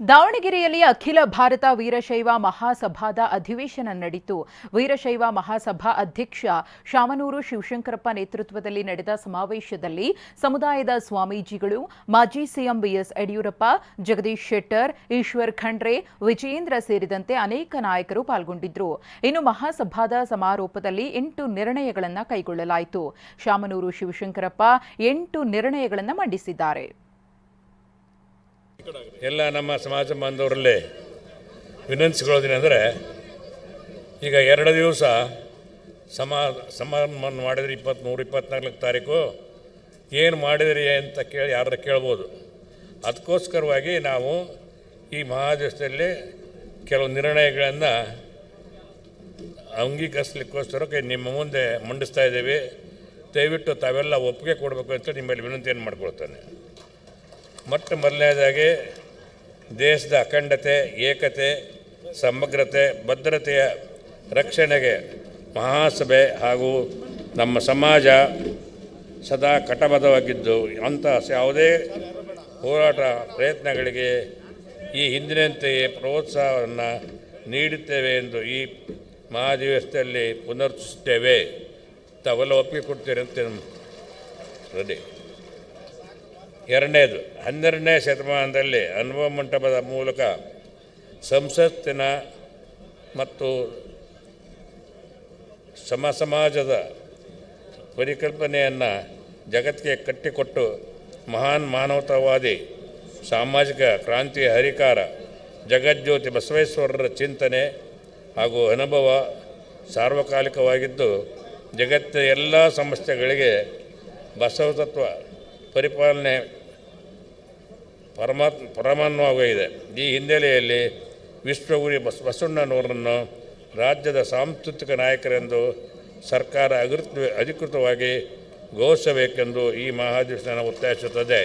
ದಾವಣಗೆರೆಯಲ್ಲಿ ಅಖಿಲ ಭಾರತ ವೀರಶೈವ ಮಹಾಸಭಾದ ಅಧಿವೇಶನ ನಡೆಯಿತು ವೀರಶೈವ ಮಹಾಸಭಾ ಅಧ್ಯಕ್ಷ ಶಾಮನೂರು ಶಿವಶಂಕರಪ್ಪ ನೇತೃತ್ವದಲ್ಲಿ ನಡೆದ ಸಮಾವೇಶದಲ್ಲಿ ಸಮುದಾಯದ ಸ್ವಾಮೀಜಿಗಳು, ಮಾಜಿ ಸಿಎಂ ಬಿಎಸ್ ಯಡಿಯೂರಪ್ಪ, ಜಗದೀಶ್ ಶೆಟ್ಟರ್, ಈಶ್ವರ್ ಖಂಡ್ರೆ, ವಿಜಯೇಂದ್ರ ಸೇರಿದಂತೆ ಅನೇಕ ನಾಯಕರು ಪಾಲ್ಗೊಂಡಿದ್ದರು ಇನ್ನು ಮಹಾಸಭಾದ ಸಮಾರೋಪದಲ್ಲಿ ಎಂಟು ನಿರ್ಣಯಗಳನ್ನು ಕೈಗೊಳ್ಳಲಾಯಿತು. ಶಾಮನೂರು ಶಿವಶಂಕರಪ್ಪ ಎಂಟು ನಿರ್ಣಯಗಳನ್ನು ಮಂಡಿಸಿದ್ದಾರೆ. ಎಲ್ಲ ನಮ್ಮ ಸಮಾಜ ಬಾಂಧವರಲ್ಲಿ ವಿನಂತಿಸ್ಕೊಳ್ಳೋದೇನೆಂದರೆ ಈಗ ಎರಡು ದಿವಸ ಸಮಾ ಸಮಾರಂಭವನ್ನು ಮಾಡಿದರೆ ಇಪ್ಪತ್ತ್ಮೂರು ಇಪ್ಪತ್ನಾಲ್ಕು ತಾರೀಕು ಏನು ಮಾಡಿದ್ರಿ ಅಂತ ಕೇಳಿ ಯಾರು ಕೇಳ್ಬೋದು. ಅದಕ್ಕೋಸ್ಕರವಾಗಿ ನಾವು ಈ ಮಹಾದೇಶದಲ್ಲಿ ಕೆಲವು ನಿರ್ಣಯಗಳನ್ನು ಅಂಗೀಕರಿಸಲಿಕ್ಕೋಸ್ಕರ ನಿಮ್ಮ ಮುಂದೆ ಮಂಡಿಸ್ತಾ ಇದ್ದೀವಿ. ದಯವಿಟ್ಟು ತಾವೆಲ್ಲ ಒಪ್ಪಿಗೆ ಕೊಡಬೇಕು ಅಂತ ನಿಮ್ಮಲ್ಲಿ ವಿನಂತಿಯನ್ನು ಮಾಡ್ಕೊಳ್ತಾನೆ. ಮೊಟ್ಟ ಮೊದಲನೇದಾಗಿ ದೇಶದ ಅಖಂಡತೆ, ಏಕತೆ, ಸಮಗ್ರತೆ, ಭದ್ರತೆಯ ರಕ್ಷಣೆಗೆ ಮಹಾಸಭೆ ಹಾಗೂ ನಮ್ಮ ಸಮಾಜ ಸದಾ ಕಟಬದ್ಧವಾಗಿದ್ದು, ಅಂಥ ಯಾವುದೇ ಹೋರಾಟ ಪ್ರಯತ್ನಗಳಿಗೆ ಈ ಹಿಂದಿನಂತೆಯೇ ಪ್ರೋತ್ಸಾಹವನ್ನು ನೀಡುತ್ತೇವೆ ಎಂದು ಈ ಮಹಾದಿವಸದಲ್ಲಿ ಪುನರ್ಚಿಸುತ್ತೇವೆ ತಾವೆಲ್ಲ ಒಪ್ಪಿಗೆ ಕೊಡ್ತೀರಂತೆ ರೆಡಿ. ಎರಡನೇದು, ಹನ್ನೆರಡನೇ ಶತಮಾನದಲ್ಲಿ ಅನುಭವ ಮಂಟಪದ ಮೂಲಕ ಸಂಸತ್ತಿನ ಮತ್ತು ಸಮ ಸಮಾಜದ ಪರಿಕಲ್ಪನೆಯನ್ನು ಜಗತ್ತಿಗೆ ಕಟ್ಟಿಕೊಟ್ಟು ಮಹಾನ್ ಮಾನವತಾವಾದಿ, ಸಾಮಾಜಿಕ ಕ್ರಾಂತಿಯ ಹರಿಕಾರ, ಜಗಜ್ಯೋತಿ ಬಸವೇಶ್ವರರ ಚಿಂತನೆ ಹಾಗೂ ಅನುಭವ ಸಾರ್ವಕಾಲಿಕವಾಗಿದ್ದು, ಜಗತ್ತಿನ ಎಲ್ಲ ಸಮಸ್ಯೆಗಳಿಗೆ ಬಸವತತ್ವ ಪರಿಪಾಲನೆ ಪರಮಾತ್ಮ ಪರಮಾನ್ವವಾಗಿದೆ ಈ ಹಿನ್ನೆಲೆಯಲ್ಲಿ ವಿಶ್ವಗುರಿ ಬಸ್ ಬಸವಣ್ಣನವರನ್ನು ರಾಜ್ಯದ ಸಾಂಸ್ಕೃತಿಕ ನಾಯಕರೆಂದು ಸರ್ಕಾರ ಅಧಿಕೃತ ಅಧಿಕೃತವಾಗಿ ಘೋಷಿಸಬೇಕೆಂದು ಈ ಮಹಾಧಿವೇಶನ ಒತ್ತಾಯಿಸುತ್ತದೆ.